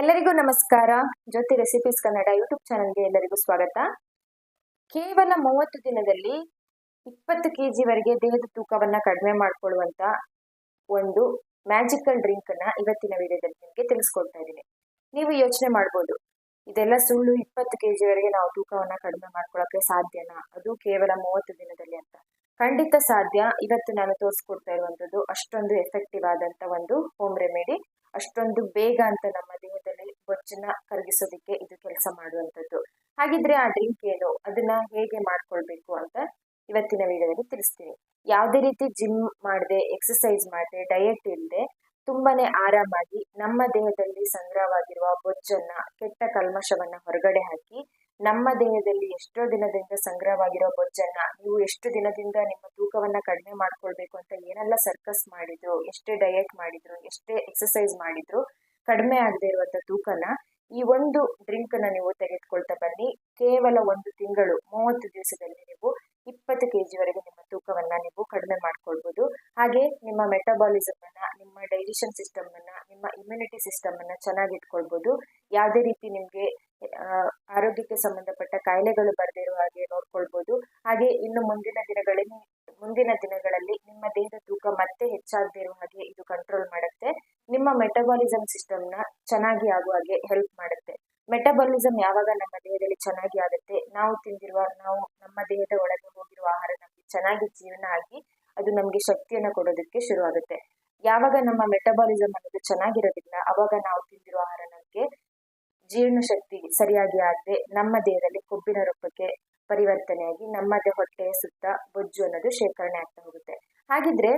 ಎಲ್ಲರಿಗೂ ನಮಸ್ಕಾರ. ಜ್ಯೋತಿ recipes Kannada YouTube ಚಾನಲ್ಗೆ ಎಲ್ಲರಿಗೂ ಸ್ವಾಗತ. ಕೇವಲ ಮೂವತ್ತು ದಿನದಲ್ಲಿ ಇಪ್ಪತ್ತು ಕೆ ಜಿವರೆಗೆ ದೇಹದ ತೂಕವನ್ನು ಕಡಿಮೆ ಮಾಡಿಕೊಳ್ಳುವಂಥ ಒಂದು ಮ್ಯಾಜಿಕಲ್ ಡ್ರಿಂಕ್ ಅನ್ನ ಇವತ್ತಿನ ವಿಡಿಯೋದಲ್ಲಿ ನಿಮಗೆ ತಿಳಿಸ್ಕೊಡ್ತಾ ಇದ್ದೀನಿ. ನೀವು ಯೋಚನೆ ಮಾಡ್ಬೋದು, ಇದೆಲ್ಲ ಸುಳ್ಳು ಇಪ್ಪತ್ತು ಕೆ ಜಿವರೆಗೆ ನಾವು ತೂಕವನ್ನು ಕಡಿಮೆ ಮಾಡ್ಕೊಳ್ಳೋಕೆ ಸಾಧ್ಯನಾ? ಅದು ಕೇವಲ ಮೂವತ್ತು ದಿನದಲ್ಲಿ ಅಂತ. ಖಂಡಿತ ಸಾಧ್ಯ. ಇವತ್ತು ನಾನು ತೋರಿಸ್ಕೊಡ್ತಾ ಇರುವಂಥದ್ದು ಅಷ್ಟೊಂದು ಎಫೆಕ್ಟಿವ್ ಆದಂಥ ಒಂದು ಹೋಮ್ ರೆಮಿಡಿ ಅಷ್ಟೊಂದು ಬೇಗ ಅಂತ ನಮ್ಮ ದೇಹದಲ್ಲಿ ಬೊಜ್ಜನ್ನ ಕರಗಿಸೋದಕ್ಕೆ ಇದು ಕೆಲಸ ಮಾಡುವಂಥದ್ದು. ಹಾಗಿದ್ರೆ ಆ ಡ್ರಿಂಕ್ ಏನು, ಅದನ್ನ ಹೇಗೆ ಮಾಡ್ಕೊಳ್ಬೇಕು ಅಂತ ಇವತ್ತಿನ ವಿಡಿಯೋದಲ್ಲಿ ತಿಳಿಸ್ತೀನಿ. ಯಾವುದೇ ರೀತಿ ಜಿಮ್ ಮಾಡದೆ ಎಕ್ಸಸೈಸ್ ಮಾಡದೆ ಡಯಟ್ ಇಲ್ಲದೆ ತುಂಬಾನೇ ಆರಾಮಾಗಿ ನಮ್ಮ ದೇಹದಲ್ಲಿ ಸಂಗ್ರಹವಾಗಿರುವ ಬೊಜ್ಜನ್ನ ಕೆಟ್ಟ ಕಲ್ಮಶವನ್ನ ಹೊರಗಡೆ ಹಾಕಿ ನಮ್ಮ ದೇಹದಲ್ಲಿ ಎಷ್ಟೋ ದಿನದಿಂದ ಸಂಗ್ರಹವಾಗಿರೋ ಬೊಜ್ಜನ್ನ ನೀವು ಎಷ್ಟು ದಿನದಿಂದ ನಿಮ್ಮ ತೂಕವನ್ನ ಕಡಿಮೆ ಮಾಡ್ಕೊಳ್ಬೇಕು ಅಂತ ಏನೆಲ್ಲ ಸರ್ಕಸ್ ಮಾಡಿದ್ರು, ಎಷ್ಟೇ ಡಯಟ್ ಮಾಡಿದ್ರು, ಎಷ್ಟೇ ಎಕ್ಸಸೈಸ್ ಮಾಡಿದ್ರು, ಕಡಿಮೆ ಆಗದೆ ಇರುವಂತ ತೂಕನ ಈ ಒಂದು ಡ್ರಿಂಕ್ ಅನ್ನ ನೀವು ತೆಗೆದುಕೊಳ್ತಾ ಬನ್ನಿ. ಕೇವಲ ಒಂದು ತಿಂಗಳು, ಮೂವತ್ತು ದಿವಸದಲ್ಲಿ ನೀವು ಇಪ್ಪತ್ತು ಕೆ ಜಿವರೆಗೆ ನಿಮ್ಮ ತೂಕವನ್ನ ನೀವು ಕಡಿಮೆ ಮಾಡ್ಕೊಳ್ಬಹುದು ಹಾಗೆ ನಿಮ್ಮ ಮೆಟಬಾಲಿಸಮ್ ಅನ್ನ, ನಿಮ್ಮ ಡೈಜೆಷನ್ ಸಿಸ್ಟಮ್ ಅನ್ನ, ನಿಮ್ಮ ಇಮ್ಯುನಿಟಿ ಸಿಸ್ಟಮ್ ಅನ್ನ ಚೆನ್ನಾಗಿ ಇಟ್ಕೊಳ್ಬಹುದು ಯಾವುದೇ ರೀತಿ ನಿಮ್ಗೆ ಆರೋಗ್ಯಕ್ಕೆ ಸಂಬಂಧಪಟ್ಟ ಕಾಯಿಲೆಗಳು ಬರದೇ ಇರುವ ಹಾಗೆ ನೋಡ್ಕೊಳ್ಬಹುದು ಹಾಗೆ ಇನ್ನು ಮುಂದಿನ ದಿನಗಳಲ್ಲಿ ಮುಂದಿನ ದಿನಗಳಲ್ಲಿ ನಿಮ್ಮ ದೇಹದ ತೂಕ ಮತ್ತೆ ಹೆಚ್ಚಾಗದಿರುವ ಹಾಗೆ ಇದು ಕಂಟ್ರೋಲ್ ಮಾಡುತ್ತೆ. ನಿಮ್ಮ ಮೆಟಬಾಲಿಸಮ್ ಸಿಸ್ಟಮ್ನ ಚೆನ್ನಾಗಿ ಆಗುವ ಹಾಗೆ ಹೆಲ್ಪ್ ಮಾಡುತ್ತೆ. ಮೆಟಬಾಲಿಸಮ್ ಯಾವಾಗ ನಮ್ಮ ದೇಹದಲ್ಲಿ ಚೆನ್ನಾಗಿ ಆಗುತ್ತೆ? ನಾವು ತಿಂದಿರುವ, ನಾವು ನಮ್ಮ ದೇಹದ ಒಳಗೆ ಹೋಗಿರುವ ಆಹಾರ ನಮಗೆ ಚೆನ್ನಾಗಿ ಜೀರ್ಣ ಆಗಿ ಅದು ನಮಗೆ ಶಕ್ತಿಯನ್ನು ಕೊಡೋದಕ್ಕೆ ಶುರು ಆಗುತ್ತೆ ಯಾವಾಗ ನಮ್ಮ ಮೆಟಬಾಲಿಸಮ್ ಅನ್ನೋದು ಚೆನ್ನಾಗಿರೋದಿಲ್ಲ, ಅವಾಗ ನಾವು ಜೀರ್ಣ ಶಕ್ತಿ ಸರಿಯಾಗಿ ಆಗದೆ ನಮ್ಮ ದೇಹದಲ್ಲಿ ಕೊಬ್ಬಿನ ರೂಪಕ್ಕೆ ಪರಿವರ್ತನೆಯಾಗಿ ನಮ್ಮದೇ ಹೊಟ್ಟೆಯ ಸುತ್ತ ಬೊಜ್ಜು ಅನ್ನೋದು ಶೇಖರಣೆ ಆಗ್ತಾ ಹೋಗುತ್ತೆ. ಹಾಗಿದ್ರೆ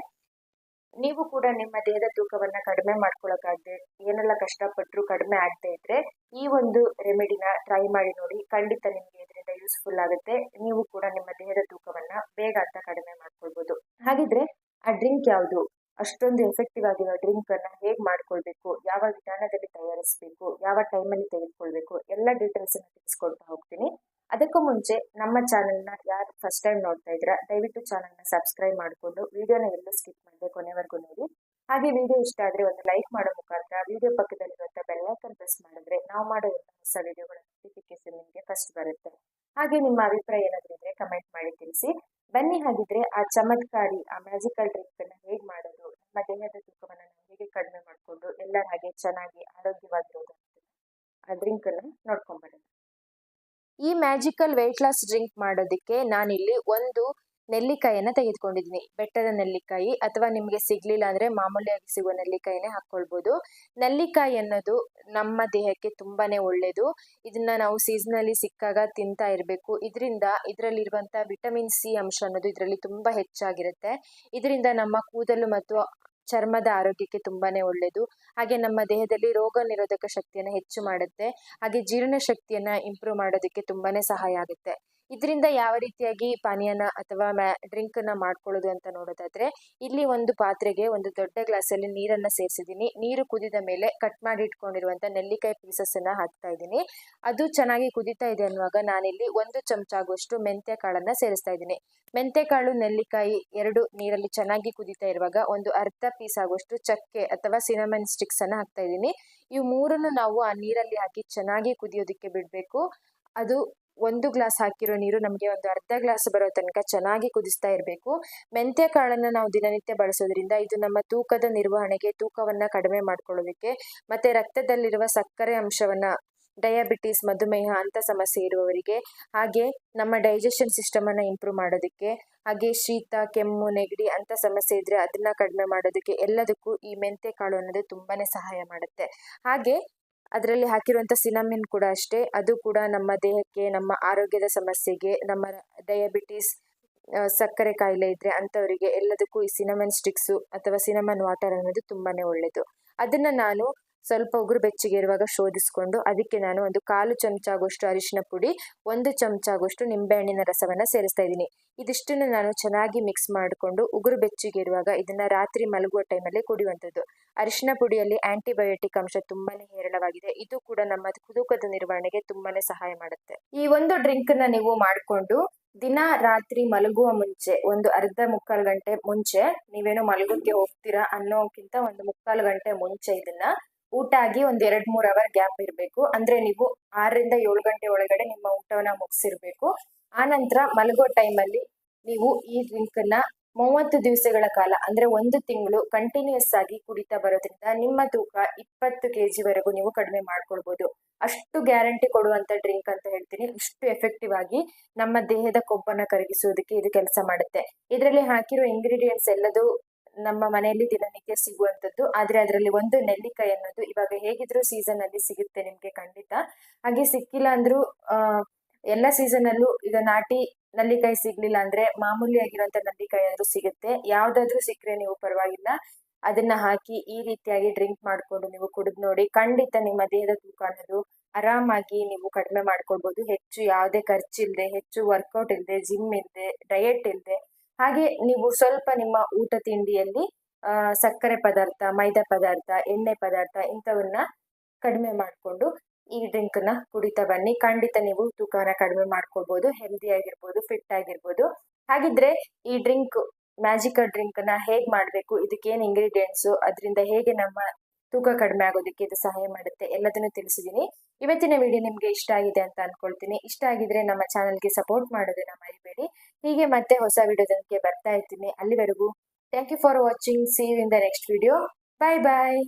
ನೀವು ಕೂಡ ನಿಮ್ಮ ದೇಹದ ತೂಕವನ್ನ ಕಡಿಮೆ ಮಾಡ್ಕೊಳಕ್ಕಾಗದೆ ಏನೆಲ್ಲ ಕಷ್ಟಪಟ್ಟರು ಕಡಿಮೆ ಆಗದೆ ಇದ್ರೆ ಈ ಒಂದು ರೆಮಿಡಿನ ಟ್ರೈ ಮಾಡಿ ನೋಡಿ ಖಂಡಿತ ನಿಮಗೆ ಇದರಿಂದ ಯೂಸ್ಫುಲ್ ಆಗುತ್ತೆ. ನೀವು ಕೂಡ ನಿಮ್ಮ ದೇಹದ ತೂಕವನ್ನ ಬೇಗ ಅಂತ ಕಡಿಮೆ ಮಾಡ್ಕೊಳ್ಬಹುದು ಹಾಗಿದ್ರೆ ಆ ಡ್ರಿಂಕ್ ಯಾವುದು? ಅಷ್ಟೊಂದು ಎಫೆಕ್ಟಿವ್ ಆಗಿರೋ ಡ್ರಿಂಕ್ ಅನ್ನ ಹೇಗೆ ಮಾಡ್ಕೊಳ್ಬೇಕು? ಯಾವ ವಿಧಾನದಲ್ಲಿ ತಯಾರಿಸಬೇಕು? ಯಾವ ಟೈಮಲ್ಲಿ ತೆಗೆದುಕೊಳ್ಬೇಕು? ಎಲ್ಲ ಡೀಟೇಲ್ಸ್ ಅನ್ನು ತಿಳಿಸ್ಕೊಡ್ತಾ ಹೋಗ್ತೀನಿ. ಅದಕ್ಕೂ ಮುಂಚೆ ನಮ್ಮ ಚಾನೆಲ್ನ ಯಾರು ಫಸ್ಟ್ ಟೈಮ್ ನೋಡ್ತಾ ಇದ್ದೀರಾ, ದಯವಿಟ್ಟು ಚಾನೆಲ್ನ ಸಬ್ಸ್ಕ್ರೈಬ್ ಮಾಡಿಕೊಂಡು ವಿಡಿಯೋನ ಎಲ್ಲೂ ಸ್ಕಿಪ್ ಮಾಡದೆ ಕೊನೆವರೆಗೂ ನೋಡಿ. ಹಾಗೆ ವಿಡಿಯೋ ಇಷ್ಟ ಆದರೆ ಒಂದು ಲೈಕ್ ಮಾಡೋ ಮುಖಾಂತರ ವಿಡಿಯೋ ಪಕ್ಕದಲ್ಲಿರುವಂಥ ಬೆಲ್ಲೈಕನ್ ಪ್ರೆಸ್ ಮಾಡಿದ್ರೆ ನಾವು ಮಾಡೋ ಎಲ್ಲ ಹೊಸ ವಿಡಿಯೋಗಳ ನೋಟಿಫಿಕೇಶನ್ ನಿಮಗೆ ಫಸ್ಟ್ ಬರುತ್ತೆ. ಹಾಗೆ ನಿಮ್ಮ ಅಭಿಪ್ರಾಯ ಏನಾದರೂ ಇದ್ದರೆ ಕಮೆಂಟ್ ಮಾಡಿ ತಿಳಿಸಿ. ಬನ್ನಿ ಹಾಗಿದ್ರೆ ಆ ಚಮತ್ಕಾರಿ, ಆ ಮ್ಯಾಜಿಕಲ್ ಡ್ರಿಂಕ್ ಅನ್ನ ಹೇಗೆ ಮಾಡೋದು ದೇಹದ ತೂಕವನ್ನು ನಾವು ಹೇಗೆ ಕಡಿಮೆ ಮಾಡಿಕೊಂಡು ಎಲ್ಲರ ಹಾಗೆ ಚೆನ್ನಾಗಿ ಆರೋಗ್ಯವಾಗಿರೋದು ಆ ಡ್ರಿಂಕ್ ಅನ್ನ ನೋಡ್ಕೊಂಡ್ಬರೋಣ ಈ ಮ್ಯಾಜಿಕಲ್ ವೆಯ್ಟ್ ಲಾಸ್ ಡ್ರಿಂಕ್ ಮಾಡೋದಕ್ಕೆ ನಾನಿಲ್ಲಿ ಒಂದು ನೆಲ್ಲಿಕಾಯಿಯನ್ನ ತೆಗೆದುಕೊಂಡಿದ್ದೀನಿ. ಬೆಟ್ಟದ ನೆಲ್ಲಿಕಾಯಿ ಅಥವಾ ನಿಮಗೆ ಸಿಗ್ಲಿಲ್ಲ ಅಂದ್ರೆ ಮಾಮೂಲಿಯಾಗಿ ಸಿಗುವ ನೆಲ್ಲಿಕಾಯಿನೇ ಹಾಕ್ಕೊಳ್ಬೋದು. ನೆಲ್ಲಿಕಾಯಿ ಅನ್ನೋದು ನಮ್ಮ ದೇಹಕ್ಕೆ ತುಂಬಾನೇ ಒಳ್ಳೆಯದು ಇದನ್ನ ನಾವು ಸೀಸನಲ್ಲಿ ಸಿಕ್ಕಾಗ ತಿಂತಾ ಇರಬೇಕು. ಇದರಿಂದ ಇದರಲ್ಲಿರುವಂಥ ವಿಟಮಿನ್ ಸಿ ಅಂಶ ಅನ್ನೋದು ಇದರಲ್ಲಿ ತುಂಬ ಹೆಚ್ಚಾಗಿರುತ್ತೆ. ಇದರಿಂದ ನಮ್ಮ ಕೂದಲು ಮತ್ತು ಚರ್ಮದ ಆರೋಗ್ಯಕ್ಕೆ ತುಂಬಾನೇ ಒಳ್ಳೆಯದು ಹಾಗೆ ನಮ್ಮ ದೇಹದಲ್ಲಿ ರೋಗ ನಿರೋಧಕ ಶಕ್ತಿಯನ್ನು ಹೆಚ್ಚು ಮಾಡುತ್ತೆ. ಹಾಗೆ ಜೀರ್ಣ ಶಕ್ತಿಯನ್ನ ಇಂಪ್ರೂವ್ ಮಾಡೋದಕ್ಕೆ ತುಂಬಾನೇ ಸಹಾಯ ಆಗುತ್ತೆ. ಇದರಿಂದ ಯಾವ ರೀತಿಯಾಗಿ ಪಾನೀಯನ ಅಥವಾ ಮ್ಯಾ ಡ್ರಿಂಕನ್ನು ಮಾಡ್ಕೊಳ್ಳೋದು ಅಂತ ನೋಡೋದಾದ್ರೆ, ಇಲ್ಲಿ ಒಂದು ಪಾತ್ರೆಗೆ ಒಂದು ದೊಡ್ಡ ಗ್ಲಾಸಲ್ಲಿ ನೀರನ್ನು ಸೇರಿಸಿದ್ದೀನಿ. ನೀರು ಕುದಿದ ಮೇಲೆ ಕಟ್ ಮಾಡಿ ಇಟ್ಕೊಂಡಿರುವಂಥ ನೆಲ್ಲಿಕಾಯಿ ಪೀಸಸ್ಸನ್ನು ಹಾಕ್ತಾ ಇದ್ದೀನಿ. ಅದು ಚೆನ್ನಾಗಿ ಕುದಿತಾ ಇದೆ ಅನ್ನುವಾಗ ನಾನಿಲ್ಲಿ ಒಂದು ಚಮಚ ಆಗುವಷ್ಟು ಮೆಂತ್ಯ ಕಾಳನ್ನು ಸೇರಿಸ್ತಾ ಇದ್ದೀನಿ. ಮೆಂತೆಕಾಳು ನೆಲ್ಲಿಕಾಯಿ ಎರಡು ನೀರಲ್ಲಿ ಚೆನ್ನಾಗಿ ಕುದಿತಾ ಇರುವಾಗ ಒಂದು ಅರ್ಧ ಪೀಸ್ ಆಗುವಷ್ಟು ಚಕ್ಕೆ ಅಥವಾ ಸಿನಮನ್ ಸ್ಟಿಕ್ಸ್ ಅನ್ನ ಹಾಕ್ತಾ ಇದ್ದೀನಿ. ಇವು ಮೂರನ್ನು ನಾವು ಆ ನೀರಲ್ಲಿ ಹಾಕಿ ಚೆನ್ನಾಗಿ ಕುದಿಯೋದಕ್ಕೆ ಬಿಡಬೇಕು. ಅದು ಒಂದು ಗ್ಲಾಸ್ ಹಾಕಿರೋ ನೀರು ನಮಗೆ ಒಂದು ಅರ್ಧ ಗ್ಲಾಸ್ ಬರೋ ತನಕ ಚೆನ್ನಾಗಿ ಕುದಿಸ್ತಾ ಇರಬೇಕು. ಮೆಂತ್ಯ ಕಾಳನ್ನು ನಾವು ದಿನನಿತ್ಯ ಬಳಸೋದ್ರಿಂದ ಇದು ನಮ್ಮ ತೂಕದ ನಿರ್ವಹಣೆಗೆ ತೂಕವನ್ನು ಕಡಿಮೆ ಮಾಡ್ಕೊಳ್ಳೋದಕ್ಕೆ ಮತ್ತು ರಕ್ತದಲ್ಲಿರುವ ಸಕ್ಕರೆ ಅಂಶವನ್ನು, ಡಯಾಬಿಟಿಸ್, ಮಧುಮೇಹ ಅಂತ ಸಮಸ್ಯೆ ಇರುವವರಿಗೆ ಹಾಗೆ ನಮ್ಮ ಡೈಜೆಷನ್ ಸಿಸ್ಟಮನ್ನು ಇಂಪ್ರೂವ್ ಮಾಡೋದಕ್ಕೆ ಹಾಗೆ ಶೀತ, ಕೆಮ್ಮು, ನೆಗಡಿ ಅಂತ ಸಮಸ್ಯೆ ಇದ್ದರೆ ಅದನ್ನು ಕಡಿಮೆ ಮಾಡೋದಕ್ಕೆ ಎಲ್ಲದಕ್ಕೂ ಈ ಮೆಂತೆ ಕಾಳು ಅನ್ನೋದು ತುಂಬಾ ಸಹಾಯ ಮಾಡುತ್ತೆ. ಹಾಗೆ ಅದರಲ್ಲಿ ಹಾಕಿರುವಂಥ ಸಿನಮಿನ್ ಕೂಡ ಅಷ್ಟೇ. ಅದು ಕೂಡ ನಮ್ಮ ದೇಹಕ್ಕೆ, ನಮ್ಮ ಆರೋಗ್ಯದ ಸಮಸ್ಯೆಗೆ, ನಮ್ಮ ಡಯಾಬಿಟಿಸ್ ಸಕ್ಕರೆ ಕಾಯಿಲೆ ಇದ್ದರೆ ಅಂಥವರಿಗೆ ಎಲ್ಲದಕ್ಕೂ ಈ ಸಿನಮನ್ ಸ್ಟಿಕ್ಸು ಅಥವಾ ಸಿನಮನ್ ವಾಟರ್ ಅನ್ನೋದು ತುಂಬಾ ಒಳ್ಳೆಯದು ಅದನ್ನು ನಾನು ಸ್ವಲ್ಪ ಉಗುರು ಬೆಚ್ಚಿಗೆ ಇರುವಾಗ ಶೋಧಿಸಿಕೊಂಡು ಅದಕ್ಕೆ ನಾನು ಒಂದು ಕಾಲು ಚಮಚ ಆಗುವಷ್ಟು ಅರಿಶಿನ ಪುಡಿ, ಒಂದು ಚಮಚ ಆಗುವಷ್ಟು ನಿಂಬೆಹಣ್ಣಿನ ರಸವನ್ನು ಸೇರಿಸ್ತಾ ಇದ್ದೀನಿ. ಇದಿಷ್ಟನ್ನು ನಾನು ಚೆನ್ನಾಗಿ ಮಿಕ್ಸ್ ಮಾಡಿಕೊಂಡು ಉಗುರು ಬೆಚ್ಚಿಗೆ ಇರುವಾಗ ಇದನ್ನು ರಾತ್ರಿ ಮಲಗುವ ಟೈಮಲ್ಲಿ ಕುಡಿಯುವಂಥದ್ದು. ಅರಿಶಿನ ಪುಡಿಯಲ್ಲಿ ಆಂಟಿಬಯೋಟಿಕ್ ಅಂಶ ತುಂಬಾನೇ ಹೇರಳವಾಗಿದೆ. ಇದು ಕೂಡ ನಮ್ಮ ಕುದುಕದ ನಿರ್ವಹಣೆಗೆ ತುಂಬಾನೇ ಸಹಾಯ ಮಾಡುತ್ತೆ. ಈ ಒಂದು ಡ್ರಿಂಕ್ನ ನೀವು ಮಾಡಿಕೊಂಡು ದಿನ ರಾತ್ರಿ ಮಲಗುವ ಮುಂಚೆ, ಒಂದು ಅರ್ಧ ಮುಕ್ಕಾಲು ಗಂಟೆ ಮುಂಚೆ ನೀವೇನೋ ಮಲಗೋಕ್ಕೆ ಹೋಗ್ತೀರಾ ಅನ್ನೋಕ್ಕಿಂತ ಒಂದು ಮುಕ್ಕಾಲು ಗಂಟೆ ಮುಂಚೆ ಇದನ್ನ ಊಟ ಆಗಿ ಒಂದ್ ಎರಡ್ ಮೂರ್ ಅವರ್ ಗ್ಯಾಪ್ ಇರಬೇಕು. ಅಂದ್ರೆ ನೀವು ಆರರಿಂದ ಏಳು ಗಂಟೆ ಒಳಗಡೆ ನಿಮ್ಮ ಊಟವನ್ನ ಮುಗಿಸಿರ್ಬೇಕು. ಆ ನಂತರ ಮಲಗೋ ಟೈಮಲ್ಲಿ ನೀವು ಈ ಡ್ರಿಂಕ್ ಅನ್ನ ಮೂವತ್ತು ದಿವಸಗಳ ಕಾಲ, ಅಂದ್ರೆ ಒಂದು ತಿಂಗಳು ಕಂಟಿನ್ಯೂಸ್ ಆಗಿ ಕುಡಿತಾ ಬರೋದ್ರಿಂದ ನಿಮ್ಮ ತೂಕ ಇಪ್ಪತ್ತು ಕೆಜಿ ವರೆಗೂ ನೀವು ಕಡಿಮೆ ಮಾಡ್ಕೊಳ್ಬಹುದು ಅಷ್ಟು ಗ್ಯಾರಂಟಿ ಕೊಡುವಂತ ಡ್ರಿಂಕ್ ಅಂತ ಹೇಳ್ತೀನಿ. ಇಷ್ಟು ಎಫೆಕ್ಟಿವ್ ಆಗಿ ನಮ್ಮ ದೇಹದ ಕೊಬ್ಬನ್ನ ಕರಗಿಸೋದಕ್ಕೆ ಇದು ಕೆಲಸ ಮಾಡುತ್ತೆ. ಇದರಲ್ಲಿ ಹಾಕಿರೋ ಇಂಗ್ರೀಡಿಯೆಂಟ್ಸ್ ಎಲ್ಲದೂ ನಮ್ಮ ಮನೆಯಲ್ಲಿ ದಿನನಿತ್ಯ ಸಿಗುವಂತದ್ದು ಆದರೆ ಅದರಲ್ಲಿ ಒಂದು ನೆಲ್ಲಿಕಾಯಿ ಅನ್ನೋದು ಇವಾಗ ಹೇಗಿದ್ರು ಸೀಸನ್ ಅಲ್ಲಿ ಸಿಗುತ್ತೆ ನಿಮ್ಗೆ ಖಂಡಿತ. ಹಾಗೆ ಸಿಕ್ಕಿಲ್ಲ ಅಂದ್ರು ಎಲ್ಲ ಸೀಸನ್ ಅಲ್ಲೂ ಈಗ ನಾಟಿ ನಲ್ಲಿಕಾಯಿ ಸಿಗ್ಲಿಲ್ಲ ಅಂದ್ರೆ ಮಾಮೂಲಿ ಆಗಿರುವಂತ ನಲ್ಲಿಕಾಯಿ ಆದ್ರೂ ಸಿಗುತ್ತೆ. ಯಾವ್ದಾದ್ರೂ ಸಿಕ್ಕರೆ ನೀವು ಪರವಾಗಿಲ್ಲ. ಅದನ್ನ ಹಾಕಿ ಈ ರೀತಿಯಾಗಿ ಡ್ರಿಂಕ್ ಮಾಡ್ಕೊಂಡು ನೀವು ಕುಡಿದು ನೋಡಿ ಖಂಡಿತ ನಿಮ್ಮ ದೇಹದ ತೂಕ ಅನ್ನೋದು ಆರಾಮಾಗಿ ನೀವು ಕಡಿಮೆ ಮಾಡ್ಕೊಳ್ಬಹುದು ಹೆಚ್ಚು ಯಾವುದೇ ಖರ್ಚಿಲ್ಲದೆ ಹೆಚ್ಚು ವರ್ಕೌಟ್ ಇಲ್ಲದೆ ಜಿಮ್ ಇಲ್ಲದೆ ಡಯಟ್ ಇಲ್ಲದೆ ಹಾಗೆ ನೀವು ಸ್ವಲ್ಪ ನಿಮ್ಮ ಊಟ ತಿಂಡಿಯಲ್ಲಿ ಸಕ್ಕರೆ ಪದಾರ್ಥ, ಮೈದಾ ಪದಾರ್ಥ, ಎಣ್ಣೆ ಪದಾರ್ಥ ಇಂಥವನ್ನ ಕಡಿಮೆ ಮಾಡಿಕೊಂಡು ಈ ಡ್ರಿಂಕ್ನ ಕುಡಿತಾ ಬನ್ನಿ. ಖಂಡಿತ ನೀವು ತೂಕವನ್ನ ಕಡಿಮೆ ಮಾಡ್ಕೋಬಹುದು ಹೆಲ್ದಿ ಆಗಿರ್ಬೋದು ಫಿಟ್ ಆಗಿರ್ಬೋದು. ಹಾಗಿದ್ರೆ ಈ ಡ್ರಿಂಕ್ ಮ್ಯಾಜಿಕಲ್ ಡ್ರಿಂಕ್ನ ಹೇಗ್ ಮಾಡ್ಬೇಕು ಏನ್ ಇಂಗ್ರೀಡಿಯೆಂಟ್ಸ್ ಅದರಿಂದ ಹೇಗೆ ನಮ್ಮ ತೂಕ ಕಡಿಮೆ ಆಗೋದಕ್ಕೆ ಇದು ಸಹಾಯ ಮಾಡುತ್ತೆ ಎಲ್ಲದನ್ನು ತಿಳಿಸಿದ್ದೀನಿ. ಇವತ್ತಿನ ವಿಡಿಯೋ ನಿಮಗೆ ಇಷ್ಟ ಆಗಿದೆ ಅಂತ ಅನ್ಕೊಳ್ತೀನಿ. ಇಷ್ಟ ಆಗಿದ್ರೆ ನಮ್ಮ ಚಾನಲ್ಗೆ ಸಪೋರ್ಟ್ ಮಾಡೋದನ್ನ ಮರಿಬೇಡಿ. ಹೀಗೆ ಮತ್ತೆ ಹೊಸ ವಿಡಿಯೋದಕ್ಕೆ ಬರ್ತಾ ಇರ್ತೀನಿ. ಅಲ್ಲಿವರೆಗೂ thank you for watching see in the next video bye bye